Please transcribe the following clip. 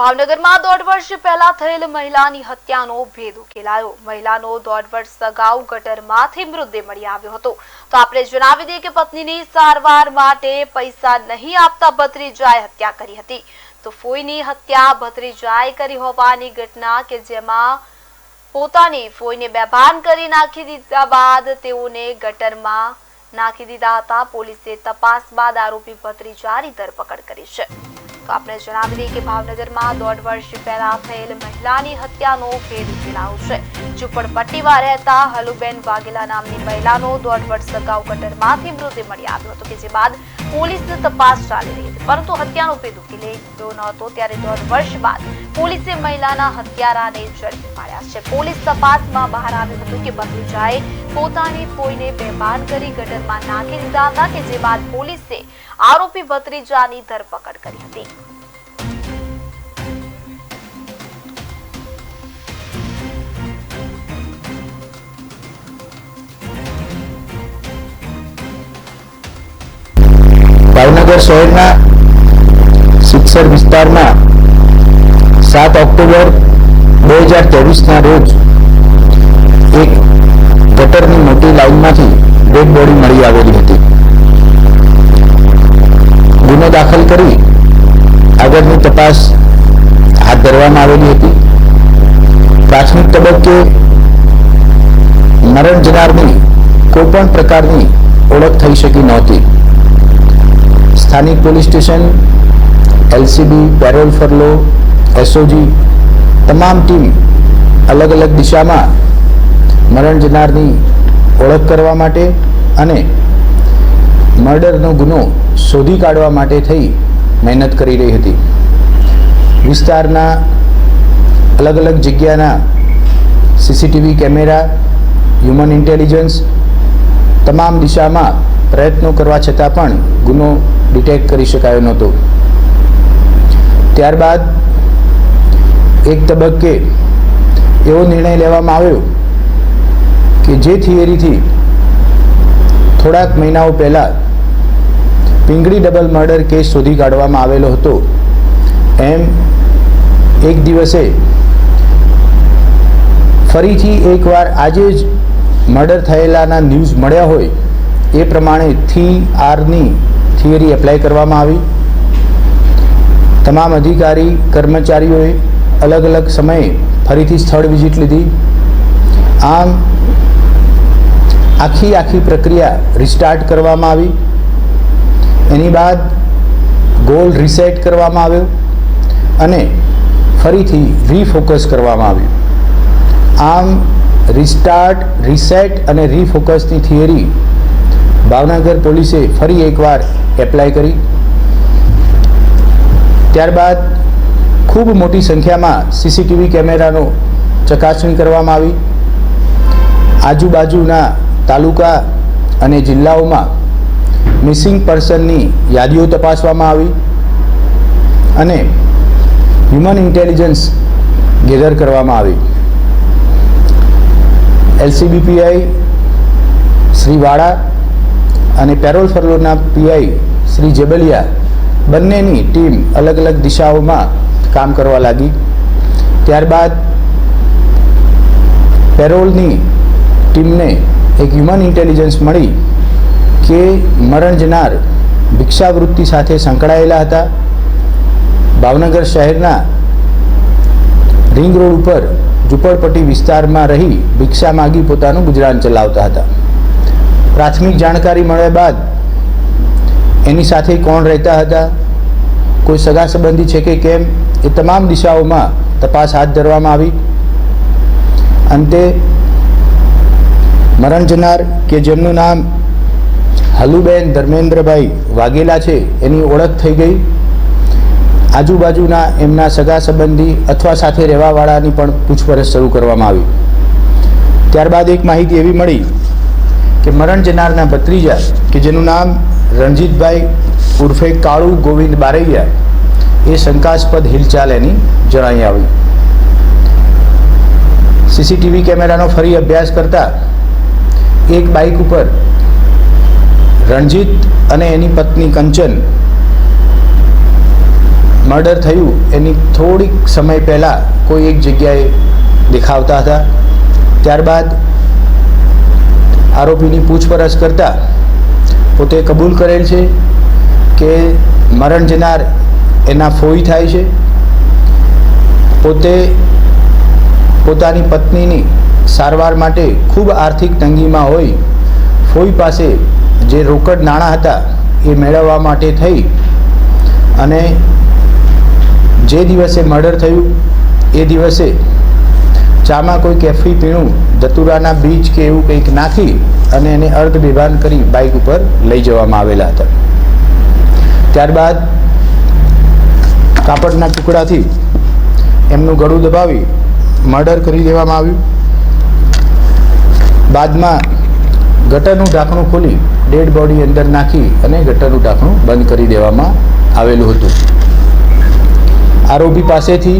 ભાવનગરમાં દોઢ વર્ષ પહેલા થયેલ મહિલાની હત્યાનો ભેદ ઉકેલાયો. મહિલાનો દોઢ વર્ષ અગાઉ ગટરમાંથી મૃતદેહ મળી આવ્યો હતો. તો આપણે જણાવી દઈએ કે પત્નીની સારવાર માટે પૈસા નહીં આપતા ભત્રીજાએ હત્યા કરી હતી. તો ફોઈની હત્યા ભત્રીજાએ કરી હોવાની ઘટના કે જેમાં પોતાની ફોઈને બેભાન કરી નાખી દીધા બાદ તેઓને ગટરમાં નાખી દીધા હતા. પોલીસે તપાસ બાદ આરોપી ભત્રીજાની ધરપકડ કરી છે. તો આપણે જણાવી દઈએ કે ભાવનગરમાં દોઢ વર્ષ પહેલા થયેલ મહિલાની હત્યાનો ભેદ ઉકેલાયો છે. ઝુંપડપટ્ટીમાં રહેતા હલુબેન વાઘેલા નામની મહિલાનો દોઢ વર્ષ અગાઉ કટરમાંથી મૃતદેહ મળી આવ્યો હતો, કે જે બાદ પોલીસ તપાસ ચાલી રહી હતી. પરંતુ હત્યાનો ભેદ ઉકેલે ગયો ન હતો. ત્યારે દોઢ વર્ષ બાદ પોલીસે મહિલાના હત્યારાને ઝડપી પાડ્યા છે. પોલીસ તપાસમાં બહાર આવ્યું હતું કે ભત્રીજાએ પોતાની કોઈને બેભાન કરી ગટરમાં નાખી દીધા હતા કે જે બાદ પોલીસે આરોપી ભત્રીજાની ધરપકડ કરી હતી. ભાવનગર શહેરના શિક્ષર વિસ્તારમાં સાત ઓક્ટોબર બે હજાર ત્રેવીસના રોજ એક ગટરની મોટી લાઇનમાંથી ડેડ બોડી મળી આવેલી હતી. ગુનો દાખલ કરી આગળની તપાસ હાથ ધરવામાં આવેલી હતી. પ્રાથમિક તબક્કે મરણ જનારની કોઈ પણ પ્રકારની ઓળખ થઈ શકી નહોતી. સ્થાનિક police station, LCB, parole furlough, SOG, તમામ ટીમ અલગ અલગ દિશામાં મરણ જનારની ઓળખ કરવા માટે અને મર્ડરનો ગુનો શોધી કાઢવા માટે થઈ મહેનત કરી રહી હતી. વિસ્તારના અલગ અલગ જગ્યાના સીસીટીવી કેમેરા, હ્યુમન ઇન્ટેલિજન્સ, તમામ દિશામાં પ્રયત્નો કરવા છતાં પણ ગુનો ડિટેક્ટ કરી શકાયો નહોતો. ત્યારબાદ એક તબક્કે એવો નિર્ણય લેવામાં આવ્યો કે જે થિયરીથી થોડાક મહિનાઓ પહેલાં પિંગળી ડબલ મર્ડર કેસ શોધી કાઢવામાં આવેલો હતો. એમ એક દિવસે ફરીથી એકવાર આજે જ મર્ડર થયેલાના ન્યૂઝ મળ્યા હોય એ પ્રમાણે થી આરની થિયરી એપ્લાય કરવામાં આવી. તમામ અધિકારી, કર્મચારીઓએ અલગ અલગ સમયે ફરીથી સ્થળ વિઝિટ લીધી. આમ આખી આખી પ્રક્રિયા રિસ્ટાર્ટ કરવામાં આવી. એની બાદ ગોલ રિસેટ કરવામાં આવ્યો અને ફરીથી રીફોકસ કરવામાં આવ્યું. આમ રિસ્ટાર્ટ રિસેટ અને રીફોકસની થિયરી ભાવનગર પોલીસે ફરી એકવાર એપ્લાય કરી. ત્યારબાદ ખૂબ મોટી સંખ્યામાં સીસીટીવી કેમેરાનો ચકાસણી કરવામાં આવી. આજુબાજુના તાલુકા અને જિલ્લાઓમાં મિસિંગ પર્સનની યાદીઓ તપાસવામાં આવી અને હ્યુમન ઇન્ટેલિજન્સ ગેધર કરવામાં આવી. એલસીબીપીઆઈ શ્રી વાડા અને પેરોલ ફરલોના પીઆઈ શ્રી જેબલિયા બંનેની ટીમ અલગ અલગ દિશાઓમાં કામ કરવા લાગી. ત્યારબાદ પેરોલની ટીમને એક હ્યુમન ઇન્ટેલિજન્સ મળી કે મરણ જનાર ભિક્ષાવૃત્તિ સાથે સંકળાયેલા હતા. ભાવનગર શહેરના રિંગ રોડ ઉપર ઝુંપડપટ્ટી વિસ્તારમાં રહી ભિક્ષા માગી પોતાનું ગુજરાન ચલાવતા હતા. પ્રાથમિક જાણકારી મળ્યા બાદ એની સાથે કોણ રહેતા હતા, કોઈ સગા સંબંધી છે કે કેમ, એ તમામ દિશાઓમાં તપાસ હાથ ધરવામાં આવી. અંતે મરણ જનાર કે જેમનું નામ હલુબેન ધર્મેન્દ્રભાઈ વાઘેલા છે, એની ઓળખ થઈ ગઈ. આજુબાજુના એમના સગા સંબંધી અથવા સાથે રહેવાવાળાની પણ પૂછપરછ શરૂ કરવામાં આવી. ત્યારબાદ એક માહિતી એવી મળી કે મરણ જનારના ભત્રીજા, કે જેનું નામ રણજીતભાઈ ઉર્ફે કાળુ ગોવિંદ બારૈયા, એ શંકાસ્પદ હિલચાલ એની જણાઈ આવી. સીસીટીવી કેમેરાનો ફરી અભ્યાસ કરતા એક બાઇક ઉપર રણજીત અને એની પત્ની કંચન મર્ડર થયું એની થોડીક સમય પહેલાં કોઈ એક જગ્યાએ દેખાવતા હતા. ત્યારબાદ આરોપીની પૂછપરછ કરતાં પોતે કબૂલ કરેલ છે કે મરણ જનાર એના ફોઈ થાય છે. પોતે પોતાની પત્નીની સારવાર માટે ખૂબ આર્થિક તંગીમાં હોય, ફોઈ પાસે જે રોકડ નાણાં હતા એ મેળવવા માટે થઈ અને જે દિવસે મર્ડર થયું, એ દિવસે ચામાં કોઈ કેફી પીણું દતુરાના બીજ કે એવું કંઈક નાખી અને એને અર્ધ બેભાન કરી બાઇક ઉપર લઈ જવામાં આવેલા હતા. ત્યારબાદ કાપડના ટુકડાથી એમનું ગળું દબાવી મર્ડર કરી દેવામાં આવ્યું. બાદમાં ગટરનું ઢાંકણું ખોલી ડેડ બોડી અંદર નાખી અને ગટરનું ઢાંકણું બંધ કરી દેવામાં આવેલું હતું. આરોપી પાસેથી